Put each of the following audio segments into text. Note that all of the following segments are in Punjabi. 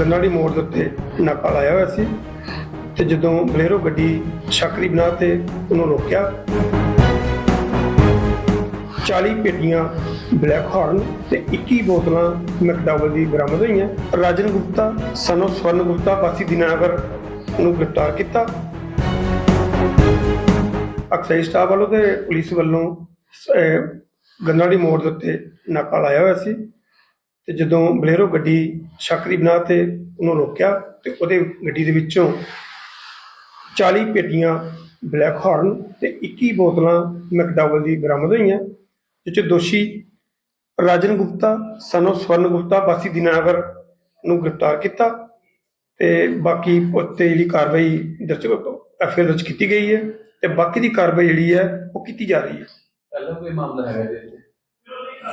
ਗੰਨਾੜੀ ਮੋੜ ਦੇ ਉੱਤੇ ਨਾਕਾ ਲਾਇਆ ਹੋਇਆ ਸੀ ਤੇ ਜਦੋਂ ਬਲੇਰੋ ਗੱਡੀ ਛਾਕਰੀ ਬਣਾ ਤੇ ਉਹਨੂੰ ਰੋਕਿਆ 40 ਪੇਟੀਆਂ ਬਲੈਕ ਹਾਰਨ ਤੇ 21 ਬੋਤਲਾਂ ਮੈਕਡਾਵਲ ਦੀ ਬਰਾਮਦ ਹੋਈਆਂ। ਰਾਜਨ ਗੁਪਤਾ ਸਨੋ ਸਵਰਨ ਗੁਪਤਾ ਵਾਸੀ ਦੀਨਾਨਗਰ ਨੂੰ ਗ੍ਰਿਫਤਾਰ ਕੀਤਾ। ਅਕਸਾਈ ਸਟਾਫ ਵੱਲੋਂ ਤੇ ਪੁਲਿਸ ਵੱਲੋਂ ਅਹ, ਗੰਨਾੜੀ ਮੋੜ ਦੇ ਉੱਤੇ ਨਾਕਾ ਲਾਇਆ ਹੋਇਆ ਸੀ। ਤੇ ਜਦੋਂ ਬਲੇਰੋ ਗੱਡੀ ਸ਼ੱਕ ਦੀ ਬਣਾ ਤੇ ਉਹਨੂੰ ਰੋਕਿਆ ਤੇ ਉਹਦੇ ਗੱਡੀ ਦੇ ਵਿੱਚੋਂ 40 ਪੇਟੀਆਂ ਬਲੈਕ ਹਾਰਨ ਤੇ 21 ਬੋਤਲਾਂ ਮੈਕਡਾਵਲ ਦੀ ਬਰਾਮਦ ਹੋਈਆਂ ਜਿਸ 'ਚ ਦੋਸ਼ੀ ਰਾਜਨ ਗੁਪਤਾ, ਸਨੋ ਸਵਰਨ ਗੁਪਤਾ ਬਾਸੀ ਦੀਨਾਨਗਰ ਨੂੰ ਗ੍ਰਿਫਤਾਰ ਕੀਤਾ ਤੇ ਬਾਕੀ ਉੱਤੇ ਜਿਹੜੀ ਕਾਰਵਾਈ ਦਰਜ ਐਫਆਈਆਰ ਦਰਜ ਕੀਤੀ ਗਈ ਹੈ ਤੇ ਬਾਕੀ ਦੀ ਕਾਰਵਾਈ ਜਿਹੜੀ ਹੈ ਉਹ ਕੀਤੀ ਜਾ ਰਹੀ ਹੈ। ਪਹਿਲਾਂ ਕੋਈ ਮਾਮਲਾ ਹੈਗਾ ਇਹਦੇ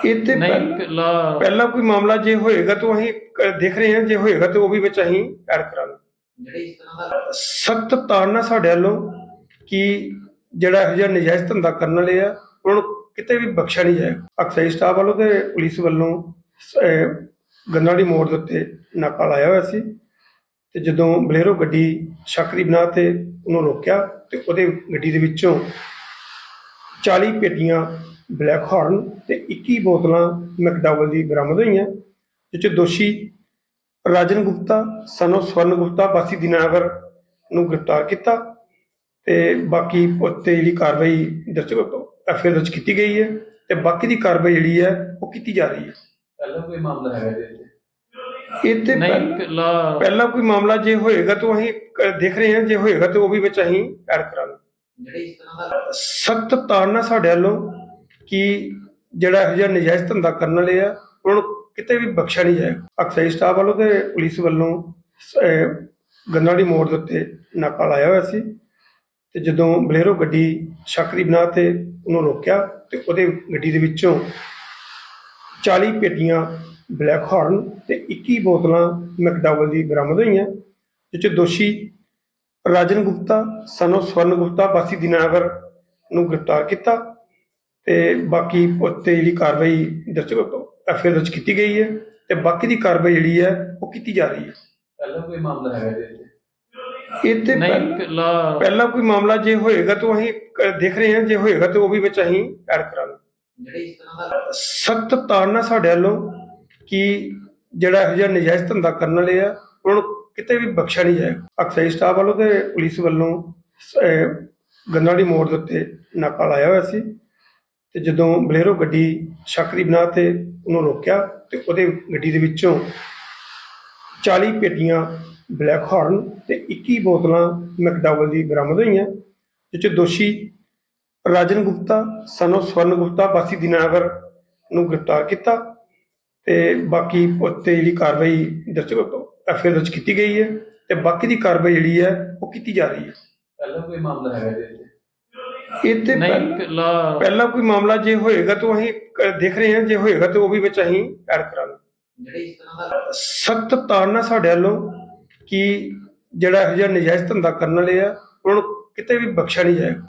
ਇਹ ਤੇ ਨਹੀਂ ਪਹਿ- ਪਹਿਲਾਂ ਪਹਿਲਾਂ ਕੋਈ ਮਾਮਲਾ ਜੇ ਹੋਏਗਾ ਤਾਂ ਅਸੀਂ ਕ- ਦੇਖ ਰਹੇ ਹਾਂ ਜੇ ਹੋਏਗਾ ਤਾਂ ਉਹ ਵੀ ਵਿੱਚ ਅਸੀਂ ਐਡ ਕਰਾਂਗੇ। ਜਿਹੜੇ ਇਸ ਤਰ੍ਹਾਂ ਦਾ ਸਖਤ ਤਾੜਨਾ ਸਾਡੇ ਵੱਲੋਂ ਕਿ ਜਿਹੜਾ ਇਹੋ ਜਿਹਾ ਨਜਾਇਜ਼ ਧੰਦਾ ਕਰਨ ਵਾਲੇ ਆ ਉਹਨਾਂ ਨੂੰ ਕਿਤੇ ਵੀ ਬਖਸ਼ਿਆ ਨਹੀਂ ਜਾਏਗਾ। ਅਕਸਾਈ ਸਟਾਫ ਵੱਲੋਂ ਤੇ ਪੁਲਿਸ ਵੱਲੋਂ ਗੰਨਾੜੀ ਮੋੜ ਦੇ ਉੱਤੇ ਨਾਕਾ ਲਾਇਆ ਹੋਇਆ ਸੀ। ਤੇ ਜਦੋਂ ਬਲੇਰੋ ਗੱਡੀ ਛਾਕਰੀ ਬਣਾ ਤੇ ਉਹਨੂੰ ਰੋਕਿਆ ਤੇ ਉਹਦੇ ਗੱਡੀ ਦੇ ਵਿੱਚੋਂ 40 ਪੇਟੀਆਂ ਬਲੈਕ ਹਾਰਨ ਤੇ 21 ਬੋਤਲਾਂ ਮੈਕਡਾਵਲ ਦੀ ਬਰਾਮਦ ਹੋਈਆਂ ਜਿਸ 'ਚ ਦੋਸ਼ੀ ਰਾਜਨ ਗੁਪਤਾ ਸਨੋ ਸਵਰਨ ਗੁਪਤਾ ਵਾਸੀ ਦੀਨਾਨਗਰ ਨੂੰ ਗ੍ਰਿਫਤਾਰ ਕੀਤਾ ਤੇ ਬਾਕੀ ਉੱਤੇ ਜਿਹੜੀ ਕਾਰਵਾਈ ਦਰਜ ਐਫਆਈਆਰ ਦਰਜ ਕੀਤੀ ਗਈ ਹੈ ਤੇ ਬਾਕੀ ਦੀ ਕਾਰਵਾਈ ਜਿਹੜੀ ਹੈ ਉਹ ਕੀਤੀ ਜਾ ਰਹੀ ਹੈ। ਪਹਿਲਾਂ ਕੋਈ ਮਾਮਲਾ ਹੈਗਾ ਵਿੱਚ ਇਹ ਤੇ ਪਹਿਲਾਂ ਕੋਈ ਮਾਮਲਾ ਜੇ ਹੋਏਗਾ ਤਾਂ ਅਸੀਂ ਦੇਖ ਰਹੇ ਹਾਂ ਜੇ ਹੋਏਗਾ ਤਾਂ ਉਹ ਵੀ ਵਿੱਚ ਅਸੀਂ ਐਡ ਕਰਾਂਗੇ। ਜਿਹੜੇ ਇਸ ਤਰ੍ਹਾਂ ਦਾ ਸਖਤ ਤਾੜਨਾ ਸਾਡੇ ਵੱਲੋਂ ਕਿ ਜਿਹੜਾ ਇਹੋ ਜਿਹਾ ਨਜਾਇਜ਼ ਧੰਦਾ ਕਰਨ ਵਾਲੇ ਆ ਉਹਨਾਂ ਨੂੰ ਕਿਤੇ ਵੀ ਬਖਸ਼ਿਆ ਨਹੀਂ ਜਾਏਗਾ। ਅਕਸਾਈ ਸਟਾਫ ਵੱਲੋਂ ਤੇ ਪੁਲਿਸ ਵੱਲੋਂ ਅਹ, ਗੰਨਾੜੀ ਮੋੜ ਦੇ ਉੱਤੇ ਨਾਕਾ ਲਾਇਆ ਹੋਇਆ ਸੀ। ਤੇ ਜਦੋਂ ਬਲੇਰੋ ਗੱਡੀ ਛਾਕਰੀ ਬਣਾ ਤੇ ਉਹਨੂੰ ਰੋਕਿਆ ਤੇ ਉਹਦੇ ਗੱਡੀ ਦੇ ਵਿੱਚੋਂ 40 ਪੇਟੀਆਂ ਬਲੈਕ ਹਾਰਨ ਤੇ 21 ਬੋਤਲਾਂ ਮੈਕਡਾਵਲ ਦੀ ਬਰਾਮਦ ਹੋਈਆਂ ਜਿਸ 'ਚ ਦੋਸ਼ੀ ਰਾਜਨ ਗੁਪਤਾ ਸਨੋ ਸਵਰਨ ਗੁਪਤਾ ਬਾਸੀ ਦੀਨਾਨਗਰ ਨੂੰ ਗ੍ਰਿਫਤਾਰ ਕੀਤਾ ਤੇ ਬਾਕੀ ਉੱਤੇ ਜਿਹੜੀ ਕਾਰਵਾਈ ਦਰਜ ਐਫਆਈਆਰ ਦਰਜ ਕੀਤੀ ਗਈ ਹੈ ਤੇ ਬਾਕੀ ਦੀ ਕਾਰਵਾਈ ਜਿਹੜੀ ਹੈ ਉਹ ਕੀਤੀ ਜਾ ਰਹੀ ਹੈ। ਪਹਿਲਾਂ ਕੋਈ ਮਾਮਲਾ ਹੈਗਾ ਇਹਦੇ ਇਹ ਤੇ ਪਹਿਲਾਂ ਕੋਈ ਮਾਮਲਾ ਜੇ ਹੋਏਗਾ ਤਾਂ ਅਸੀਂ ਦੇਖ ਰਹੇ ਹਾਂ ਜੇ ਹੋਏਗਾ ਤਾਂ ਉਹ ਵੀ ਵਿੱਚ ਅਸੀਂ ਐਡ ਕਰਾਂਗੇ। ਜਿਹੜੇ ਇਸ ਤਰ੍ਹਾਂ ਦਾ ਸਖਤ ਤਾੜਨਾ ਸਾਡੇ ਵੱਲੋਂ ਕਿ ਜਿਹੜਾ ਇਹੋ ਜਿਹਾ ਨਜਾਇਜ਼ ਧੰਦਾ ਕਰਨ ਵਾਲੇ ਆ ਉਹਨਾਂ ਨੂੰ ਕਿਤੇ ਵੀ ਬਖਸ਼ਿਆ ਨਹੀਂ ਜਾਏਗਾ। ਅਕਸਾਈ ਸਟਾਫ ਵੱਲੋਂ ਤੇ ਪੁਲਿਸ ਵੱਲੋਂ ਗੰਨਾੜੀ ਮੋੜ ਦੇ ਉੱਤੇ ਨਾਕਾ ਲਾਇਆ ਹੋਇਆ ਸੀ। ਤੇ ਜਦੋਂ ਬਲੇਰੋ ਗੱਡੀ ਛਾਕਰੀ ਬਣਾ ਤੇ ਉਹਨੂੰ ਰੋਕਿਆ ਤੇ ਉਹਦੇ ਗੱਡੀ ਦੇ ਵਿੱਚੋਂ 40 ਪੇਟੀਆਂ ਬਲੈਕ ਹਾਰਨ ਤੇ 21 ਬੋਤਲਾਂ ਮੈਕਡਾਵਲ ਦੀ ਬਰਾਮਦ ਹੋਈਆਂ ਜਿਸ 'ਚ ਦੋਸ਼ੀ ਰਾਜਨ ਗੁਪਤਾ, ਸਨੋ ਸਵਰਨ ਗੁਪਤਾ ਬਾਸੀ ਦੀਨਾਨਗਰ ਨੂੰ ਗ੍ਰਿਫਤਾਰ ਕੀਤਾ ਤੇ ਬਾਕੀ ਉੱਤੇ ਜਿਹੜੀ ਕਾਰਵਾਈ ਦਰਜ ਐਫਆਈਆਰ ਦਰਜ ਕੀਤੀ ਗਈ ਹੈ ਤੇ ਬਾਕੀ ਦੀ ਕਾਰਵਾਈ ਜਿਹੜੀ ਹੈ ਉਹ ਕੀਤੀ ਜਾ ਰਹੀ ਹੈ। ਪਹਿਲਾਂ ਕੋਈ ਮਾਮਲਾ ਹੈਗਾ ਇਹਦੇ ਇਹ ਤੇ ਨਹੀਂ ਪਹਿ- ਪਹਿਲਾਂ ਪਹਿਲਾਂ ਕੋਈ ਮਾਮਲਾ ਜੇ ਹੋਏਗਾ ਤਾਂ ਅਸੀਂ ਕ- ਦੇਖ ਰਹੇ ਹਾਂ ਜੇ ਹੋਏਗਾ ਤਾਂ ਉਹ ਵੀ ਵਿੱਚ ਅਸੀਂ ਐਡ ਕਰਾਂਗੇ। ਜਿਹੜੇ ਇਸ ਤਰ੍ਹਾਂ ਦਾ ਸਖਤ ਤਾੜਨਾ ਸਾਡੇ ਵੱਲੋਂ ਕਿ ਜਿਹੜਾ ਇਹੋ ਜਿਹਾ ਨਜਾਇਜ਼ ਧੰਦਾ ਕਰਨ ਵਾਲੇ ਆ ਉਹਨਾਂ ਨੂੰ ਕਿਤੇ ਵੀ ਬਖਸ਼ਿਆ ਨਹੀਂ ਜਾਏਗਾ।